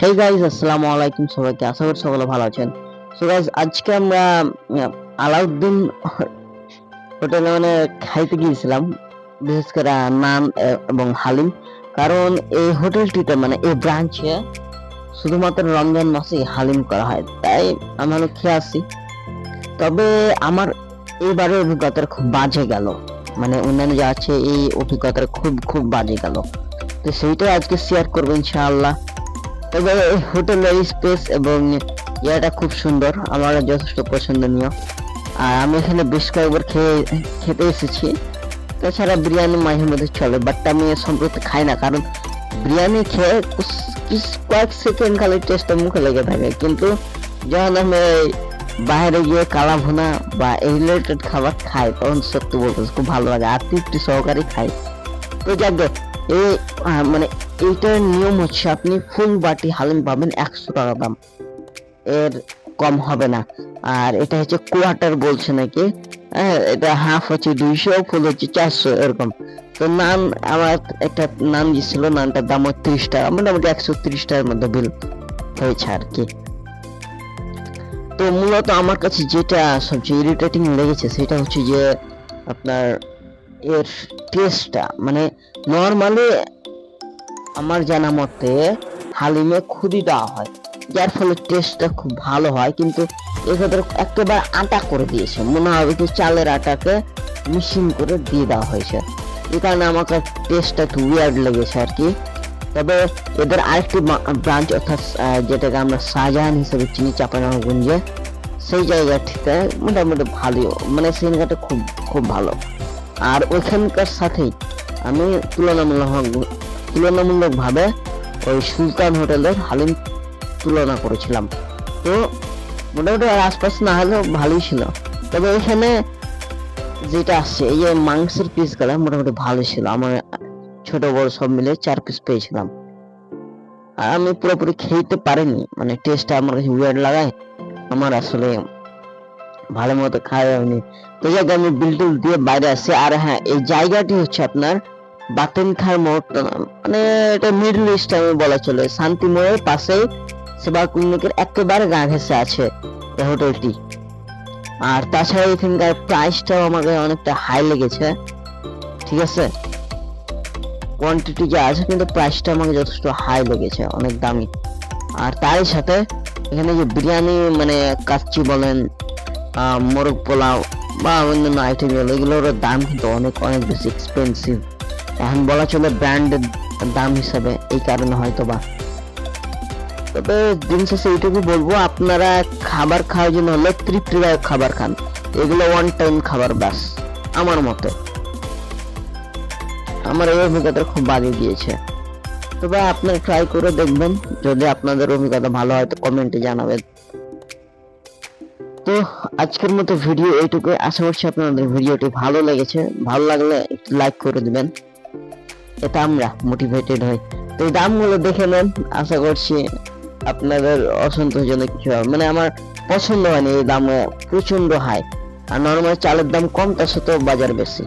Hey guys আসসালামু আলাইকুম সবাইকে। আশা করি সকলে ভালো আছেন। সো গাইজ আজকে আমরা আলাউদ্দিন হোটেলে মানে খাইতে গিয়েছিলাম, বিশেষ করে নান এবং হালিম। কারণ এই হোটেলটিতে মানে এই ব্রাঞ্চে শুধুমাত্র রমজান মাসে হালিম করা হয়। তাই আমি হলো খেয়ে আসি তবে আমার এবারে অভিজ্ঞতার খুব বাজে গেল। মানে অন্যান্য যা আছে, এই অভিজ্ঞতার খুব খুব বাজে গেল। তো সেইটাই আজকে শেয়ার করব ইনশাআল্লাহ। তবে হোটেলের স্পেস এবং ইয়াটা খুব সুন্দর আমার যথেষ্ট পছন্দনীয়। আর আমি এখানে বেশ কয়েকবার খেয়ে, খেতে এসেছি। তাছাড়া বিরিয়ানি মাঝে মধ্যে চলে বাট আমি সম্প্রতি খাই না, কারণ বিরিয়ানি খেয়ে কয়েক সেকেন্ড খালি টেস্টটা মুখে লেগে থাকে। কিন্তু যখন আমি বাইরে গিয়ে কালা ভুনা বা এই রিলেটেড খাবার খাই, তখন সত্যি বলতে খুব ভালো লাগে, আর তৃপ্তি সহকারে খাই। তো যাক এই মানে এইটার নিয়ম হচ্ছে আপনি ফুল বাটি হালিম পাবেন একশো টাকা দাম। এর কম হবে না। আর এটা হচ্ছে কোয়ার্টার বলছে নাকি? হ্যাঁ এটা হাফ হচ্ছে দুইশো ফুল হচ্ছে চারশো, এরকম। তো নান, আমার একটা নান দিছিল নানটার দাম হচ্ছে ত্রিশ টাকা, মোটামুটি একশো ত্রিশ টাকার মধ্যে বিল হয়েছে আর কি। তো মূলত আমার কাছে যেটা সবচেয়ে ইরিটেটিং লেগেছে, সেটা হচ্ছে যে আপনার এর টেস্টটা মানে নর্মালি আমার জানা মতে হালিমে খুদি দেওয়া হয়, যার ফলে টেস্টটা খুব ভালো হয়, কিন্তু এক্ষেত্রে একেবারে আটা করে দিয়েছে, মনে হবে কি চালের আটাকে মিশিং করে দিয়ে দেওয়া হয়েছে। এই কারণে আমার টেস্টটা একটু উইয়ার্ড লেগেছে আর কি। তবে এদের আরেকটি ব্রাঞ্চ অর্থাৎ যেটাকে আমরা শাহজাহান হিসেবে চিনি চাপানগঞ্জে সেই জায়গাটিতে মোটামুটি ভালো মানে জায়গাটা খুব খুব ভালো। আর ওখানকার সাথে আমি তুলনামূলক তুলনামূলক ভাবে ওই সুলতান হোটেলের হালিম তুলনা করেছিলাম। তো মোটামুটি আশপাশ না হলেও ভালোই ছিল। তবে এখানে যেটা আসছে, এই যে মাংসের পিসগুলা মোটামুটি ভালো ছিল। আমার ছোট বড় সব মিলে চার পিস পেয়েছিলাম। আর আমি পুরোপুরি খেতে পারিনি। মানে টেস্টটা আমার কাছে উইয়ার্ড লাগায়। আমার আসলে ভালো মতো খাওয়া হয়নি। তো যাক আমি বিল টিল দিয়ে বাইরে আসি আর হ্যাঁ এই জায়গাটি হচ্ছে আপনার বাতেন খার মোড় মানে এটা মিডল ইস্ট আমি বলা চলে। শান্তি মোড়ের পাশেই সেবা ক্লিনিকের একেবারে গা ঘেসে আছে এই হোটেলটি। আর তাছাড়া এখানকার প্রাইসটাও আমাকে অনেকটা হাই লেগেছে। ঠিক আছে? কোয়ান্টিটি যা আছে, কিন্তু প্রাইসটা আমাকে যথেষ্ট হাই লেগেছে, অনেক দামি। আর তারই সাথে এখানে যে বিরিয়ানি মানে কাচ্চি বলেন মোরগ পোলাও বা অন্যান্য আইটেমগুলো এগুলোর দাম কিন্তু অনেক অনেক বেশি এক্সপেন্সিভ এখন বলা চলে ব্র্যান্ডের দাম হিসাবে, এই কারণে হয়তো বা তবে দিন শেষে এইটুকু বলব, আপনারা খাবার খাওয়ার জন্য হলে তৃপ্তিদায়ক খাবার খান। এগুলো ওয়ান টাইম খাবার ব্যাস, আমার মতে। আমার এই অভিজ্ঞতা খুব বাজে গিয়েছে তবে আপনারা ট্রাই করে দেখবেন, যদি আপনাদের অভিজ্ঞতা ভালো হয় তো কমেন্টে জানাবেন। তো আজকের মতো ভিডিও এইটুকু আশা করছি আপনাদের ভিডিওটি ভালো লেগেছে। ভালো লাগলে একটু লাইক করে দিবেন। এতে আমরা মোটিভেটেড হই। তো এই দামগুলো দেখে নেন। আশা করছি আপনাদের অসন্তোষজনক কিছু হবে। মানে আমার পছন্দ হয়নি এই দাম প্রচণ্ড হাই আর নর্মাল চালের দাম কম তার সত্ত্বেও বাজার বেশি।